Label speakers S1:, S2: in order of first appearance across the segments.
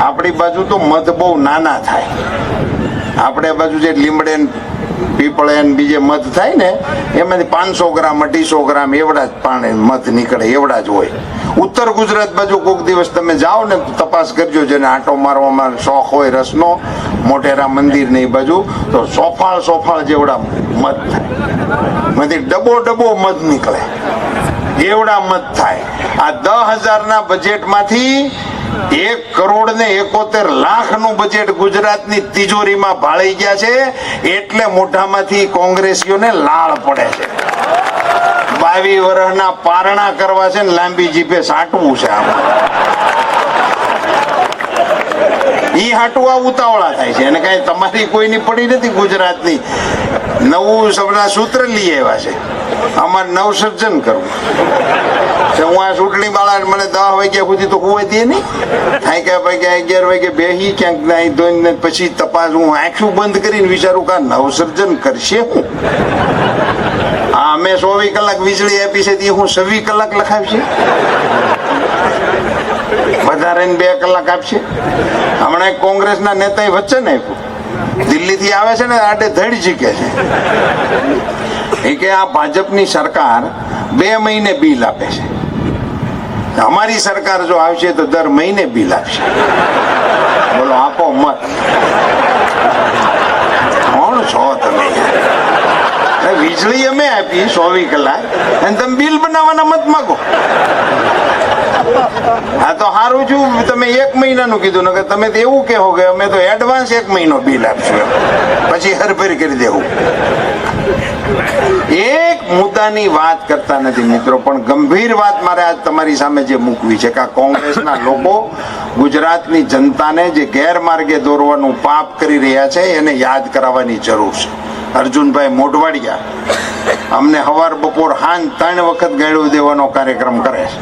S1: આપણી બાજુ તો મધ બહુ નાના થાય. આપણે બાજુ જે લીમડે પીપળે બીજે મધ થાય ને એમાંથી પાંચસો ગ્રામ, અઢીસો ગ્રામ એવડા જ પાણી મધ નીકળે, એવડા જ હોય. ઉત્તર ગુજરાત બાજુ કોઈક દિવસ તમે જાઓ ને, તપાસ કરજો જેને આંટો મારવામાં શોખ હોય, રસનો મોટેરા મંદિર ને એ બાજુ, તો સોફાળ સોફાળ જેવડા મધ થાય. માંથી ડબો ડબો મધ નીકળે. એવડા મત થાય. આ દસ હજારના બજેટમાંથી એક કરોડ ને એકોતેર લાખનું બજેટ ગુજરાતની તિજોરીમાં ભાળી ગયા છે. એટલે મોઢામાંથી કોંગ્રેસીઓને લાળ પડે છે. બાવી વર્ષના પારણા કરવા છે ને લાંબી જીભે સાટવું છે આમાં. ઈ હાટવા ઉતાવળા થાય છે. અને કઈ તમારી કોઈની પડી નથી ગુજરાતની. નવું સબના સૂત્ર લઈ આવ્યા છે. આમાં નવસર્જન કરવું. હું આ ચૂંટણી બાળા મને દસ વાગ્યા સુધી તો હુવા દે નહીં થાય કે વાગ્યા, અગિયાર વાગે બેહી, ક્યાંક ધોઈને પછી તપાસ હું આંખું બંધ કરીને વિચારું કે નવસર્જન કરશે હું. આ અમે ચોવીસ કલાક વીજળી આપી છે, તે હું છવ્વીસ કલાક લખાવશે. વધારે ને બે કલાક આપશે. હમણાં કોંગ્રેસના નેતાએ વચ્ચે ને આપ્યું. દિલ્હીથી આવે છે ને, આડે ધડ જીકે છે. એ કે આ ભાજપની સરકાર બે મહિને બિલ આપે છે. અમારી સરકાર જો આવશે તો દર મહિને બિલ આપશે. બોલો, આપો મત. કોણ છો તમે? વીજળી અમે આપી ચોવીસ કલાક. અને તમે બિલ બનાવવાના મત માગો. હા, તો સારું છું. તમે એક મહિનાનું કીધું ને તમે તો એવું કહો કે અમે તો એડવાન્સ એક મહિનો બિલ આપશું. પછી હરભરી કરી દેવું. એક મુદ્દાની વાત કરતા નથી મિત્રો, પણ ગંભીર વાત મારે આજ તમારી સામે જે મૂકવી છે કે કોંગ્રેસના લોકો ગુજરાતની જનતાને જે ગેરમાર્ગે દોરવાનું પાપ કરી રહ્યા છે, એને યાદ કરાવવાની જરૂર છે. અર્જુનભાઈ મોઢવાડિયા અમને હવાર બપોર હાંજ ત્રણ વખત ગાળું દેવાનો કાર્યક્રમ કરે છે.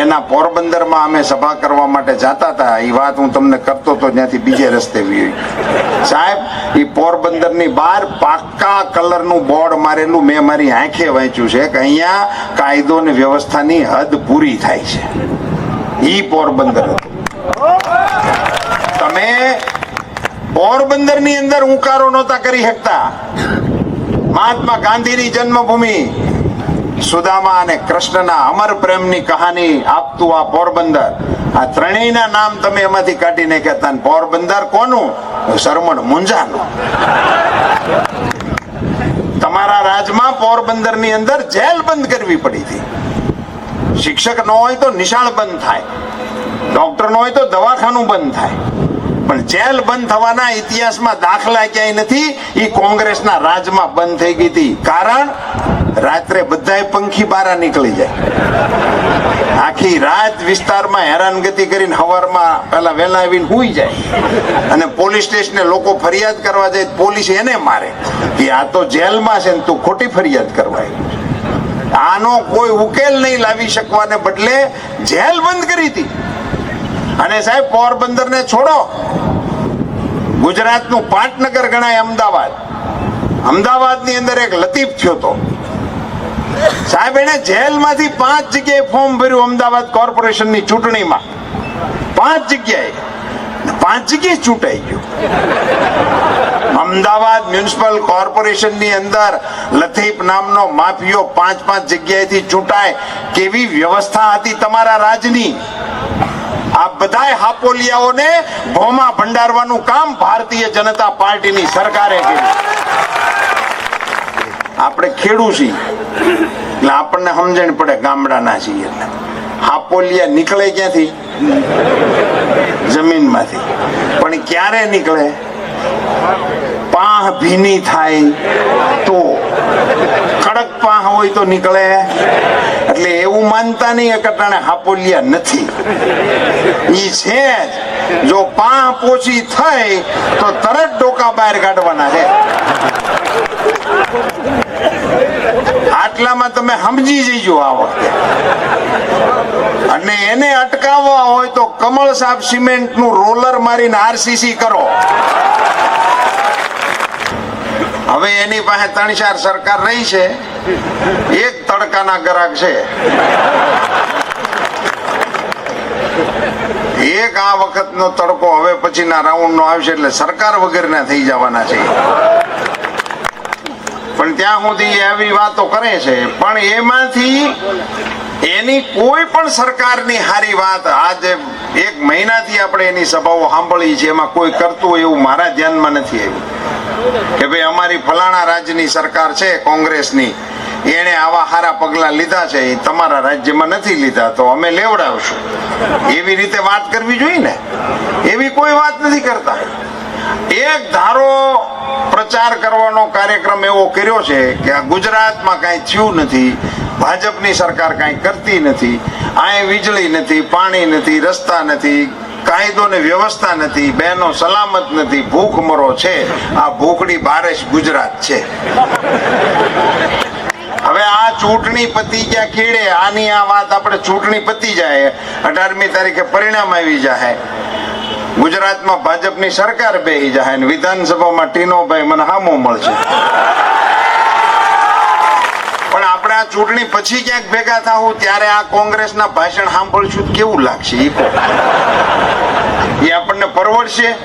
S1: એના પોરબંદરમાં અમે સભા કરવા માટે જતા હતા. એ વાત હું તમને કરતો તો ત્યાંથી બીજે રસ્તે વી સાહેબ એ પોરબંદરની બહાર પાક્કા કલરનું બોર્ડ મારેલું મેં મારી આંખે વાંચ્યું છે કે અહીંયા કાયદો ને વ્યવસ્થાની હદ પૂરી થાય છે. ઈ પોરબંદર તમે પોરબંદરની અંદર ઉકારો નહોતા કરી શકતા. મહાત્મા ગાંધીની જન્મભૂમિ સુદામા અને કૃષ્ણના અમર પ્રેમની કહાની આપતું આ પોરબંદર. આ ત્રણેયના નામ તમે એમાંથી કાઢી નાખ્યા પોરબંદર કોનું? શરમણ મુંજાનું. તમારા રાજમાં પોરબંદરની અંદર જેલ બંધ કરવી પડી હતી. શિક્ષક ન હોય તો નિશાળ બંધ થાય. ડોક્ટર ન હોય તો દવાખાનું બંધ થાય. પણ જેલ બંધ થવાના ઇતિહાસમાં દાખલા ક્યાંય નથી એ કોંગ્રેસના રાજમાં બંધ થઈ ગઈ હતી. કારણ, રાત્રે બધાય પંખી બારા નીકળી જાય. આખી રાત વિસ્તારમાં હેરાનગતિ કરીને હવારમાં પેલા વહેલા આવીને હુઈ જાય. અને પોલીસ સ્ટેશને લોકો ફરિયાદ કરવા જાય, પોલીસ એને મારે કે આ તો જેલમાં છે ને તું ખોટી ફરિયાદ કરવાય આનો કોઈ ઉકેલ નહીં લાવી શકવાને બદલે જેલ બંધ કરી હતી. અને સાહેબ પોરબંદર ને છોડો. ગુજરાતનું પાટનગર ગણાય અમદાવાદ. અમદાવાદની અંદર એક લતીફ થયો હતો. સાહેબ એને જેલમાંથી પાંચ જગ્યાએ ફોર્મ ભર્યું અમદાવાદ કોર્પોરેશનની ચૂંટણીમાં. પાંચ જગ્યાએ. પાંચ જગ્યાએ ચૂંટાઈ ગયું. અમદાવાદ મ્યુનિસિપલ કોર્પોરેશનની અંદર લથીફ નામનો માફિયો પાંચ પાંચ જગ્યાએથી ચૂંટાય. કેવી વ્યવસ્થા હતી તમારા રાજની? આ બધાય હાપોલિયાઓને ભોમાં ભંડારવાનું કામ ભારતીય જનતા પાર્ટીની સરકારે કર્યું. આપણે ખેડૂ છીએ. એટલે આપણને સમજણ પડે ગામડાના છીએ એટલે. હાપોલિયા નીકળે ક્યાંથી? જમીનમાંથી. પણ ક્યારે નીકળે? પાહ ભીની થાય તો. કડક પાહ હોય તો નીકળે. એટલે એવું માનતા નહીં કટાણે હાપોલિયા નથી. ઈ છે જ. જો પાહ પોચી થઈ, તો તરત ડોકા બહાર કાઢવાના છે. આટલામાં તમે સમજી જઈજો આ વખતે. અને એને અટકાવવા હોય તો કમળ સાહેબ સિમેન્ટનું રોલર મારીને આરસીસી કરો. હવે એની પાસે ત્રણ ચાર સરકાર રહી છે, એક તડકાના ગ્રાહક છે. એક આ વખત નો તડકો હવે પછીના રાઉન્ડનો આવશે એટલે સરકાર વગરના થઈ જવાના છે. પણ ત્યાં સુધી આવી વાતો કરે છે, પણ એમાંથી એની કોઈ પણ સરકારની હારી વાત આજે એક મહિનાથી આપણે એની સભાઓ સાંભળી છે, એમાં કોઈ કરતું એવું મારા ધ્યાનમાં નથી આવ્યું. કે ભાઈ, અમારી ફલાણા રાજ્યની સરકાર છે, કોંગ્રેસની. એણે આવા હારા પગલા લીધા છે, એ તમારા રાજ્યમાં નથી લીધા, તો અમે લેવડાવશું. એવી રીતે વાત કરવી જોઈએ ને? એવી કોઈ વાત નથી કરતા. એક ધારો પ્રચાર કરવાનો કાર્યક્રમ એવો કર્યો છે કે આ ગુજરાતમાં કાંઈ થયું નથી, ભાજપની સરકાર કાંઈ કરતી નથી અહીં વીજળી નથી, પાણી નથી, રસ્તા નથી કાયદો ને વ્યવસ્થા નથી, બહેનો સલામત નથી ભૂખમરો છે. આ ભૂખડી બારેશ ગુજરાત છે. હવે આ ચૂંટણી પતી ગયા ખેડે આની આ વાત આપણે ચૂંટણી પતી જાય. અઢારમી તારીખે પરિણામ આવી જાય ગુજરાતમાં ભાજપની સરકાર બેહી જાય વિધાનસભામાં ટીનોભાઈ મને હામો મળશે. આ ચૂંટણી પછી ક્યાંક ભેગા થાવું ત્યારે આ કોંગ્રેસના ભાષણ સાંભળશું. કેવું લાગશે એ આપણને પરવડશે?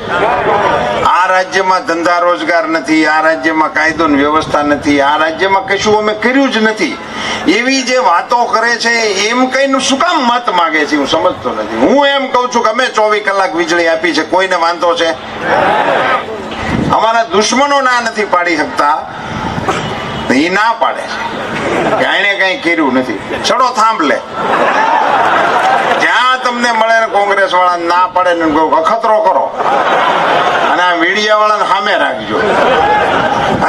S1: આ રાજ્યમાં ધંધા રોજગાર નથી, આ રાજ્યમાં કાયદો વ્યવસ્થા નથી, આ રાજ્યમાં કશું અમે કર્યું જ નથી. એવી જે વાતો કરે છે, એમ કઈ શું કામ મત માગે છે, હું સમજતો નથી. હું એમ કઉ છું કે અમે ચોવીસ કલાક વીજળી આપી છે, કોઈને વાંધો છે? અમારા દુશ્મનો ના નથી પાડી શકતા. એ ના પાડે. કે એને કઈ કર્યું નથી. ચડો થાંભલે જ્યાં તમને મળે ને કોંગ્રેસ વાળા ના પાડે ને અખતરો કરો. અને આ મીડિયા વાળાને સામે રાખજો.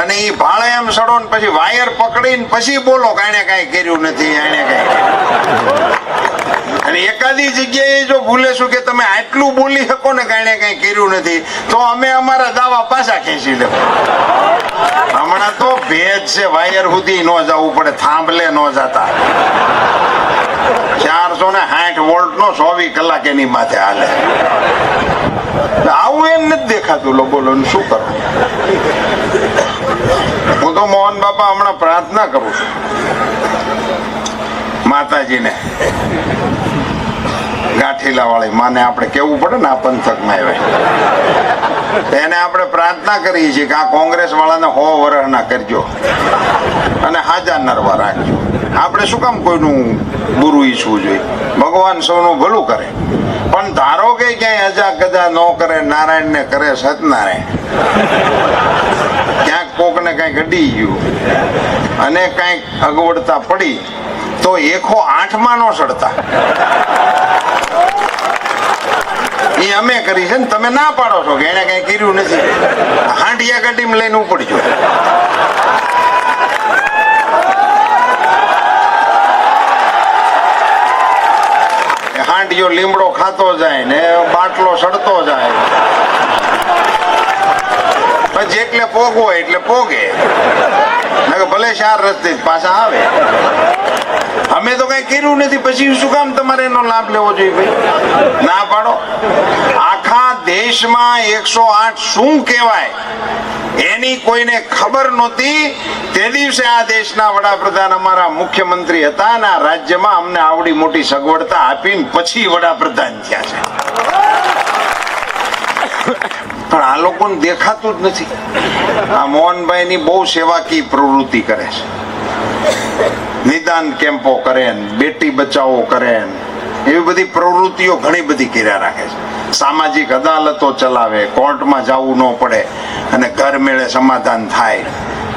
S1: અને એ ભાળે એમ સડો ને પછી વાયર પકડીને પછી બોલો કે એને કઈ કર્યું નથી એને કઈ. અને એકાદી જગ્યાએ જો ભૂલેશું કે તમે આટલું બોલી શકો ને કારણે કઈ કર્યું નથી, તો અમે અમારા દાવા પાછા ખેંચી લેવું. હમણાં તો ભેજ છે, વાયર સુધી ન જવું પડે, થાંભલે ન જતા. ચારસો ને સાઠ વોલ્ટ નો ચોવીસ કલાક એની માથે હાલે. આવું એમ નથી દેખાતું, લો બોલો શું કરું હું તો મોહન બાપા હમણાં પ્રાર્થના કરું છું. માતાજીને. ગાંઠીલા વાળી માને આપણે કેવું પડે ને આ પંથકમાં આવે. એને આપણે પ્રાર્થના કરીએ છીએ કે આ કોંગ્રેસ વાળાને હો વરહના કરજો અને હાજા નરવા રાખજો. આપણે શું કામ કોઈનું બુરું ઈચ્છવું જોઈએ? ભગવાન સૌનું ભલું કરે. પણ ધારો કે ક્યાંય હજા કજા ન કરે નારાયણ ને કરે સતનારાયણ ક્યાંક કોકને કાંઈક અડી ગયું અને કાંઈક અગવડતા પડી, તો એકો આઠમાં નો સડતા. એ અમે કરી છે ને તમે ના પાડો છો કે એને કઈ કર્યું નથી. હાંડિયા ગાડીમાં લઈને ઉપડજો. હાંડિયો લીમડો ખાતો જાય ને બાટલો સડતો જાય. જેટલે પોગવો એટલે પોગે. ભલે ચાર રસ્તે પાછા આવે. અમે તો કઈ કર્યું નથી, પછી શું કામ તમારે એનો લાભ લેવો જોઈએ ભાઈ? ના પાડો. આખા દેશમાં એકસો આઠ શું કહેવાય? એની કોઈને ખબર નહોતી. તે દિવસે આ દેશના વડાપ્રધાન અમારા મુખ્યમંત્રી હતા અને આ રાજ્યમાં અમને આવડી મોટી સગવડતા આપીને પછી વડાપ્રધાન થયા છે. પણ આ લોકોને દેખાતું જ નથી. આ મોહનભાઈની બહુ સેવાકી પ્રવૃત્તિ કરે છે. નિદાન કેમ્પો કરે બેટી બચાવો કરે એવી બધી પ્રવૃત્તિઓ ઘણી બધી કર્યા રાખે છે. સામાજિક અદાલતો ચલાવે, કોર્ટમાં જવું ન પડે અને ઘર મેળે સમાધાન થાય.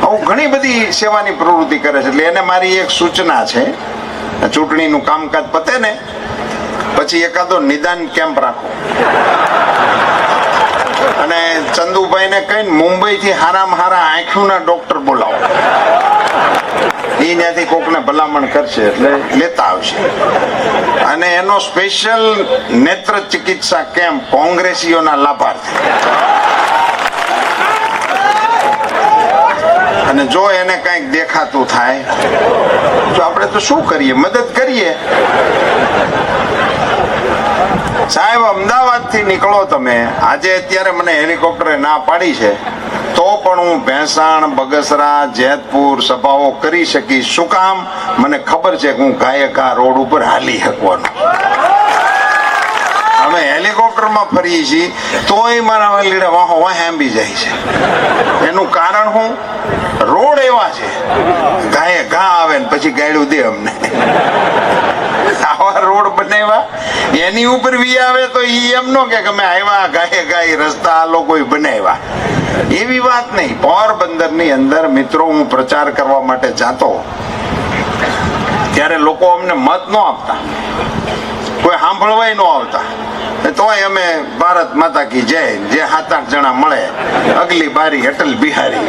S1: આવું ઘણી બધી સેવાની પ્રવૃત્તિ કરે છે. એટલે એને મારી એક સૂચના છે. ચૂંટણીનું કામકાજ પતે ને, પછી એકાદો નિદાન કેમ્પ રાખો. ચંદુભાઈને કઈ મુંબઈ થી હારામાં હારા આંખોના ડોક્ટર બોલાવો. એ ત્યાંથી કોકને ભલામણ કરશે એટલે લેતા આવશે. અને એનો સ્પેશિયલ નેત્ર ચિકિત્સા કેમ્પ કોંગ્રેસીઓના લાભાર્થી. અને જો એને કંઈક દેખાતું થાય, તો આપણે તો શું કરીએ? મદદ કરીએ? સાહેબ અમદાવાદથી નીકળો તમે. આજે અત્યારે મને હેલિકોપ્ટરે ના પાડી છે. તો પણ હું ભેંસાણ, બગસરા, જેતપુર સભાઓ કરી શકીશ. શું કામ? મને ખબર છે કે હું ગાયકા રોડ ઉપર હાલી શકવાનો. અમે હેલિકોપ્ટરમાં ફરીએ છીએ, તોય મારા વાલીડા વાહો આંબી જાય છે. એનું કારણ શું રોડ એવા છે. ગાયે ઘા આવે ને પછી ગાયડું દે અમને. રોડ બનાવ્યા. એની ઉપર વી આવે તો ઈ એમ નો કે અમે આવ્યા ગાય ગાય, રસ્તા, આ લોકો બનાવ્યા. એવી વાત નહીં. પોરબંદરની અંદર મિત્રો, હું પ્રચાર કરવા માટે જાતો. ત્યારે લોકો અમને મત ન આપતા. કોઈ સાંભળવાય ન આવતા. તોય અમે ભારત માતા કી જય. જે સાત આઠ જણા મળે, અગલી બારી અટલ બિહારી.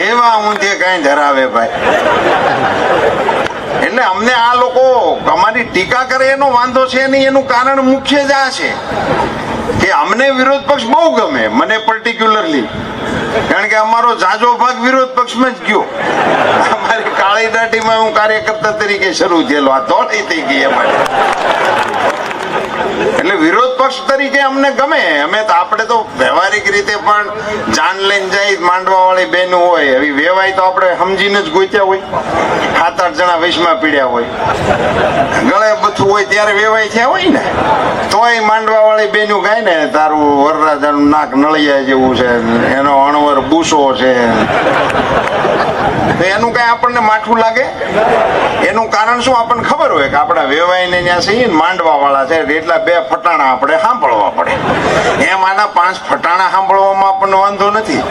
S1: એવા તે કઈ ધરાવે ભાઈ. એટલે અમને આ લોકો અમારી ટીકા કરે એનો વાંધો છે નહીં, એનું કારણ મુખ્ય જ આ છે કે અમને વિરોધ પક્ષ બહુ ગમે, મને પર્ટિક્યુલરલી કારણ કે અમારો જાજો ભાગ વિરોધ પક્ષમાં જ ગયો. અમારી કાળી દાટીમાં હું કાર્યકર્તા તરીકે શરૂ થયેલો, આ દોડી થઈ ગઈ અમારે. એટલે વિરોધ પક્ષ તરીકે અમને ગમે. અમે તો આપણે તો વ્યવહારિક રીતે પણ જાન લઈને જાય માંડવા વાળી બેન હોય, એવી વેવાય તો આપણે સમજીને જ ગોત્યા હોય. સાત આઠ જણા વૈશમાં પીડ્યા હોય. ગળે બથું હોય ત્યારે વેવાય થયા હોય ને. તોય માંડવા વાળી બેનું ગાય ને, તારું વરરાજાનું નાક નળિયા જેવું છે, એનો અણવર બુસો છે. તો એનું કઈ આપણને માઠું લાગે? એનું કારણ શું આપણને ખબર હોય કે આપણા વેવાઈને ત્યાં છીએ માંડવા વાળા છે, એટલા બે ફટાણા આપણે સાંભળવા પડે. એમ પાંચ ફટાણા સાંભળવામાં આપણને વાંધો નથી,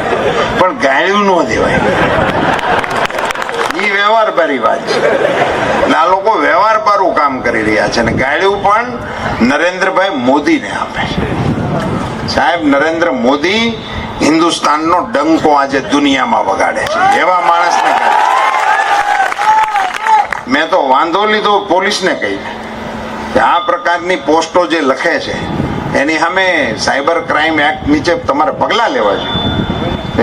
S1: પણ ગાળ્યું ન દેવાય. એ વ્યવહાર બારી વાત છે. આ લોકો વ્યવહાર બારું કામ કરી રહ્યા છે અને ગાળ્યું પણ નરેન્દ્રભાઈ મોદીને આપે છે. સાહેબ, નરેન્દ્ર મોદી હિન્દુસ્તાનનો ડંકો આજે દુનિયામાં વગાડે છે. એવા માણસને. મેં તો વાંધો લીધો, પોલીસને કહી. કે આ પ્રકારની પોસ્ટો જે લખે છે, એની સામે સાયબર ક્રાઇમ એક્ટ નીચે તમારે પગલાં લેવા જોઈએ.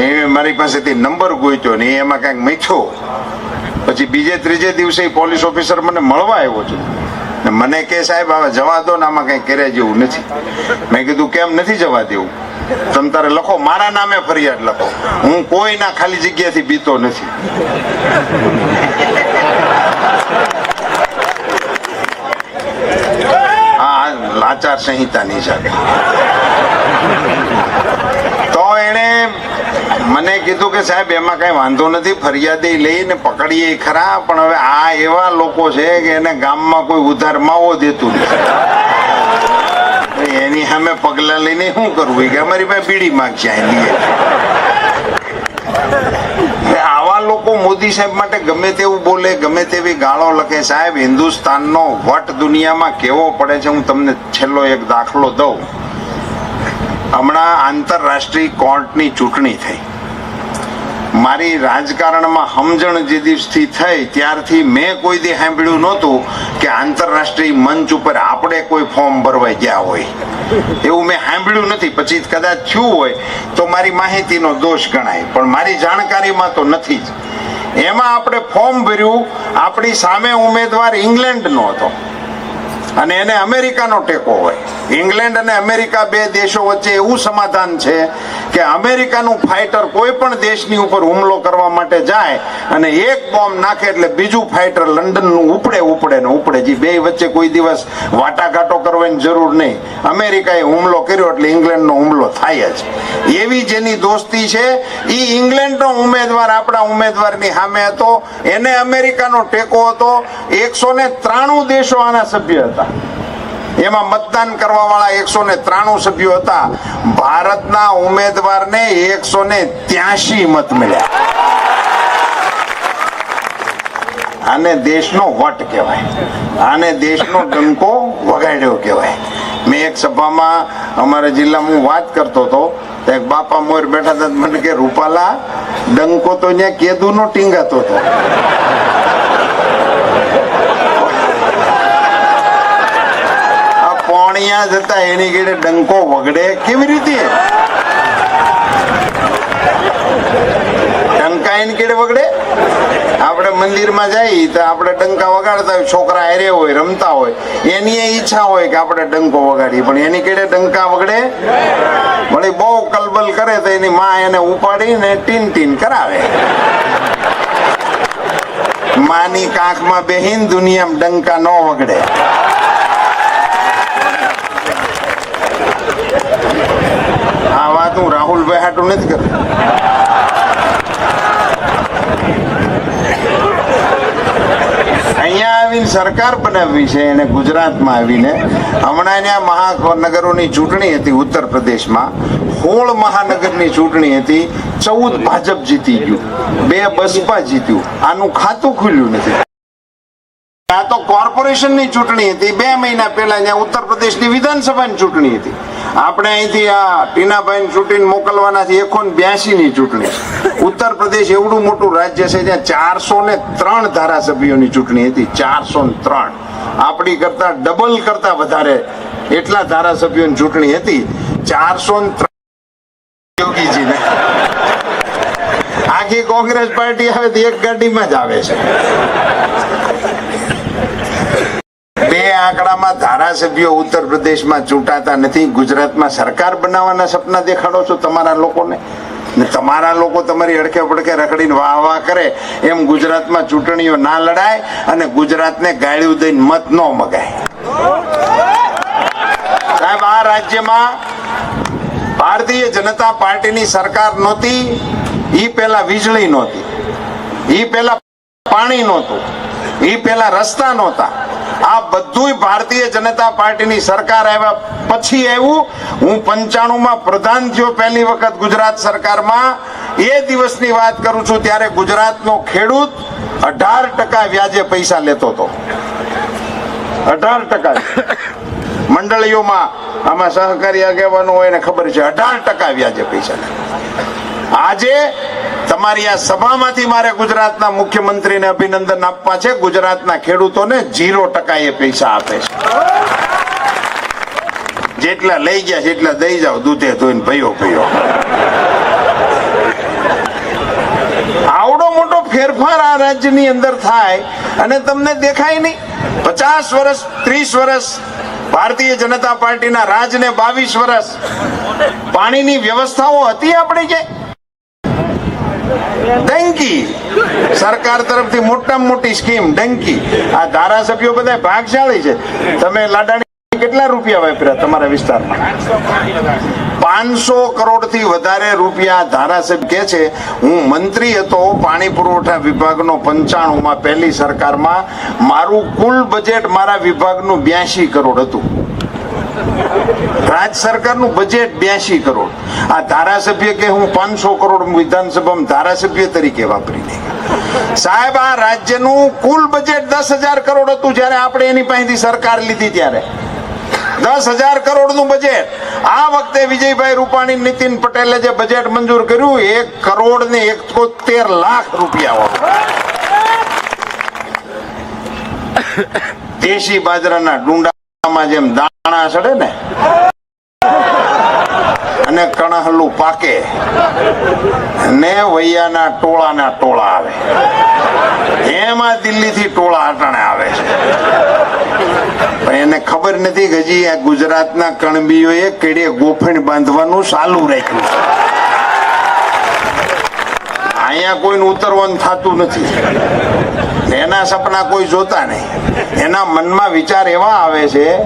S1: એ મારી પાસેથી નંબર ગોઈતો ને એમાં કાંઈક મીઠો પછી બીજે ત્રીજે દિવસે પોલીસ ઓફિસર મને મળવા આવ્યો છે. ને મને કે સાહેબ, હવે જવા દો ને આમાં કંઈ કર્યા જેવું નથી. મેં કીધું, કેમ નથી જવા દેવું? તમ તારે લખો, મારા નામે ફરિયાદ લખો. હું કોઈના ખાલી જગ્યાથી બીતો નથી આ આચાર સંહિતાની સાથે. તો એણે મને કીધું કે સાહેબ, એમાં કઈ વાંધો નથી, ફરિયાદી લઈને પકડીએ ખરા, પણ હવે આ એવા લોકો છે કે એને ગામમાં કોઈ ઉધાર માવો દેતું નથી. એની સામે પગલા લઈને શું કરવું? કે અમારી પાસે બીડી માગશે લઈએ લોકો મોદી સાહેબ માટે ગમે તેવું બોલે, ગમે તેવી ગાળો લખે. સાહેબ, હિન્દુસ્તાનનો વટ દુનિયામાં કેવો પડે છે હું તમને છેલ્લો એક દાખલો દઉં. હમણાં આંતરરાષ્ટ્રીય કોર્ટની ચૂંટણી થઈ. મારી રાજકારણમાં સમજણ જે દિવસથી થઈ, ત્યારથી મેં કોઈ દી સાંભળ્યું નહોતું કે આંતરરાષ્ટ્રીય મંચ ઉપર આપણે કોઈ ફોર્મ ભરવાઈ ગયા હોય. એવું મેં સાંભળ્યું નથી. પછી કદાચ થયું હોય તો મારી માહિતીનો દોષ ગણાય. પણ મારી જાણકારીમાં તો નથી જ. એમાં આપણે ફોર્મ ભર્યું, આપણી સામે ઉમેદવાર ઇંગ્લેન્ડનો હતો. અને એને અમેરિકાનો ટેકો હોય. ઇંગ્લેન્ડ અને અમેરિકા બે દેશો વચ્ચે એવું સમાધાન છે કે અમેરિકાનું ફાઇટર કોઈ પણ દેશની ઉપર હુમલો કરવા માટે જાય અને એક બોમ્બ નાખે એટલે બીજું ફાઇટર લંડનનું ઉપડે ઉપડે ને ઉપડે. જે, બે વચ્ચે કોઈ દિવસ વાટાઘાટો કરવાની જરૂર નહીં. અમેરિકાએ હુમલો કર્યો એટલે ઇંગ્લેન્ડનો હુમલો થાય જ. એવી જેની દોસ્તી છે એ ઇંગ્લેન્ડનો ઉમેદવાર આપણા ઉમેદવારની સામે હતો. એને અમેરિકાનો ટેકો હતો. એકસો ને ત્રાણું દેશો આના સભ્ય હતા. એમાં મતદાન કરવા વાળા એકસો ને ત્રાણું સભ્યો હતા. ભારતના ઉમેદવારને એકસો ને ત્યાસી મત મળ્યા. આને દેશનો વટ કહેવાય. આને દેશનો ડંકો વગાડ્યો કહેવાય. મેં એક સભામાં અમારા જિલ્લામાં હું વાત કરતો હતો, તો એક બાપા મોર બેઠા હતા મને કે, રૂપાલા, ડંકો તો ત્યાં કેદુનો ટીંગાતો હતો. આ જતા એની ગેડે ડંકો વગડે. કેવી રીતે? ડંકા એની કેડે વગડે? આપણે મંદિરમાં જઈએ તો આપણે ડંકા વગાડતા હોય, છોકરા હારે હોય, રમતા હોય. એની ઈચ્છા હોય કે આપણે ડંકો વગાડીએ, પણ એની કેડે ડંકા વગડે. વળી બહુ કલબલ કરે તો એની માં એને ઉપાડીને ટીન ટીન કરાવે. માની કાંખમાં બેહીન દુનિયામાં ડંકા ન વગડે. હું રાહુલભાઈ હાટું નથી કરતો. અહીંયા આવીને સરકાર બનાવવી છે, એને ગુજરાતમાં આવીને. હમણાં ત્યાં મહાનગરોની ચૂંટણી હતી ઉત્તર પ્રદેશમાં હોળ મહાનગરની ચૂંટણી હતી. ચૌદ ભાજપ જીતી ગયું. બે બસપા જીત્યું. આનું ખાતું ખુલ્યું નથી. આ તો કોર્પોરેશનની ચૂંટણી હતી. બે મહિના પહેલા ત્યાં ઉત્તર પ્રદેશની વિધાનસભાની ચૂંટણી હતી. આપણે અહીંથી આ ટીનાભાઈને ચૂંટીને મોકલવાના છે એકો બ્યાસી ની ચૂંટણી. ઉત્તર પ્રદેશ એવડું મોટું રાજ્ય છે જ્યાં ચારસો ને ત્રણ ધારાસભ્યોની ચૂંટણી હતી. ચારસો ને ત્રણ. આપણી કરતા ડબલ કરતા વધારે એટલા ધારાસભ્યોની ચૂંટણી હતી. ચારસો ને ત્રણ. યોગીજીને. આખી કોંગ્રેસ પાર્ટી આવે તો એક ગાડીમાં જ આવે છે. આંકડામાં ધારાસભ્યો ઉત્તર પ્રદેશમાં ચૂંટાતા નથી, ગુજરાતમાં સરકાર બનાવવાના સપના દેખાડો છો તમારા લોકોને? ને તમારા લોકો તમારી અડકે પડકે રખડીને વાહ વાહ કરે એમ ગુજરાતમાં ચૂંટણીઓ ના લડાય અને ગુજરાતને ગાળ્યું દઈને મત ન મગાય. સાહેબ, આ રાજ્યમાં ભારતીય જનતા પાર્ટીની સરકાર નહોતી, ઈ પેલા વીજળી નહોતી, ઈ પેલા પાણી નહોતું, ઈ પેલા રસ્તા નહોતા. આ બધું ભારતીય જનતા પાર્ટીની સરકાર આવ્યા પછી આવ્યું. હું પંચાણુંમાં પ્રધાન થયો પહેલી વખત ગુજરાત સરકારમાં. એ દિવસની વાત કરું છું ત્યારે ગુજરાતનો ખેડૂત અઢાર ટકા વ્યાજે પૈસા લેતો હતો. અઢાર ટકા. મંડળીઓમાં આમાં સહકારી આગેવાનો હોય ખબર છે, અઢાર ટકા વ્યાજે પૈસા. આજે તમારી આ સભામાંથી મારે ગુજરાતના મુખ્યમંત્રીને અભિનંદન આપવા છે. ગુજરાતના ખેડૂતોને જીરો ટકા એ પૈસા આપે છે. જેટલા લઈ ગયા છે એટલા દઈ જાઓ, દૂધે ધોઈને ભયો ભયો. આવડો મોટો ફેરફાર આ રાજ્યની અંદર થાય અને તમને દેખાય નહીં. પચાસ વર્ષ, ત્રીસ વર્ષ, ભારતીય જનતા પાર્ટીના રાજને બાવીસ વર્ષ. પાણીની વ્યવસ્થાઓ હતી આપણે કે ડંકી. સરકાર તરફથી મોટામાં મોટી સ્કીમ, ડંકી. આ ધારાસભ્યો બધા ભાગશાળી છે. તમે લાડાણી કેટલા રૂપિયા વાપર્યા તમારા વિસ્તારમાં? પાંચસો કરોડથી વધારે રૂપિયા ધારાસભ્ય કે છે. હું મંત્રી હતો, પાણી પુરવઠા વિભાગનો પંચાણુમાં પહેલી સરકારમાં. મારું કુલ બજેટ મારા વિભાગનું બ્યાસી કરોડ હતું. રાજ સરકારનું બજેટ બ્યાસી કરોડ. આ ધારાસભ્ય કે હું પાંચસો કરોડ વિધાનસભામાં ધારાસભ્ય તરીકે વાપરી નાખ્યા સાહેબ, આ રાજ્યનું કુલ બજેટ દસ હજાર કરોડ હતું જ્યારે આપણે એની પાસેથી સરકાર લીધી ત્યારે. દસ હજાર કરોડનું બજેટ આ વખતે વિજયભાઈ રૂપાણી નીતિન પટેલે જે બજેટ મંજૂર કર્યું, એક કરોડ ને એકોતેર લાખ રૂપિયા દેશી બાજરાના ડુંડામાં જેમ દાણા ચડે ને, અને કણહલું પાકે, ને વૈયાના ટોળાના ટોળા આવે. એમાં દિલ્હીથી ટોળા અટાણે આવે છે. એને ખબર નથી કે હજી આ ગુજરાતના કણબીઓએ કેડે ગોફણ બાંધવાનું ચાલુ રાખ્યું છે. અહીંયા કોઈનું ઉતરવાનું થતું નથી. એના સપના કોઈ જોતા નહીં. એના મનમાં વિચાર એવા આવે છે